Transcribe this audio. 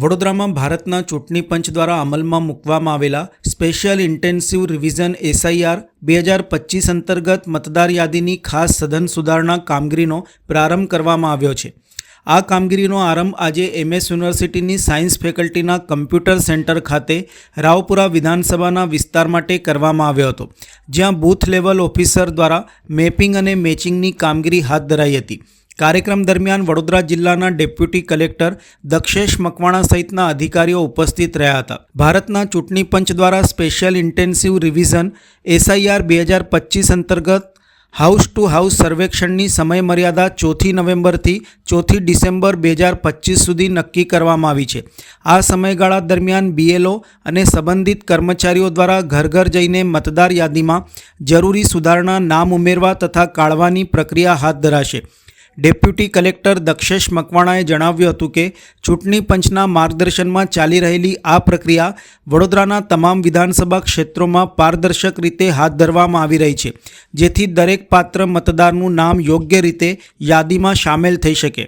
વડોદરામાં ભારતના ચૂંટણી પંચ દ્વારા અમલમાં મૂકવામાં આવેલા સ્પેશિયલ ઇન્ટેન્સિવ રિવિઝન એસઆઈઆર બે હજાર પચીસ અંતર્ગત મતદાર યાદીની ખાસ સઘન સુધારણા કામગીરીનો પ્રારંભ કરવામાં આવ્યો છે. આ કામગીરીનો આરંભ આજે એમએસ યુનિવર્સિટીની સાયન્સ ફેકલ્ટીના કમ્પ્યુટર સેન્ટર ખાતે રાવપુરા વિધાનસભાના વિસ્તાર માટે કરવામાં આવ્યો હતો, જ્યાં બૂથ લેવલ ઓફિસર દ્વારા મેપિંગ અને મેચિંગની કામગીરી હાથ ધરાઈ હતી. કાર્યક્રમ દરમિયાન વડોદરા જિલ્લાના ડેપ્યુટી કલેક્ટર દક્ષેશ મકવાણા સહિતના અધિકારીઓ ઉપસ્થિત રહ્યા હતા. ભારતના ચૂંટણી પંચ દ્વારા સ્પેશિયલ ઇન્ટેન્સિવ રિવિઝન એસઆઈઆર બે હજાર પચીસ અંતર્ગત હાઉસ ટુ હાઉસ સર્વેક્ષણની સમયમર્યાદા ચોથી નવેમ્બરથી ચોથી ડિસેમ્બર બે હજાર પચીસ સુધી નક્કી કરવામાં આવી છે. આ સમયગાળા દરમિયાન બીએલઓ અને સંબંધિત કર્મચારીઓ દ્વારા ઘર ઘર જઈને મતદાર યાદીમાં જરૂરી સુધારણા નામ ઉમેરવા તથા કાઢવાની પ્રક્રિયા હાથ ધરાશે. ડેપ્યુટી કલેક્ટર દક્ષેશ મકવાણાએ જણાવ્યું હતું કે ચૂંટણી પંચના માર્ગદર્શનમાં ચાલી રહેલી આ પ્રક્રિયા વડોદરાના તમામ વિધાનસભા ક્ષેત્રોમાં પારદર્શક રીતે હાથ ધરવામાં આવી રહી છે, જેથી દરેક પાત્ર મતદારનું નામ યોગ્ય રીતે યાદીમાં સામેલ થઈ શકે.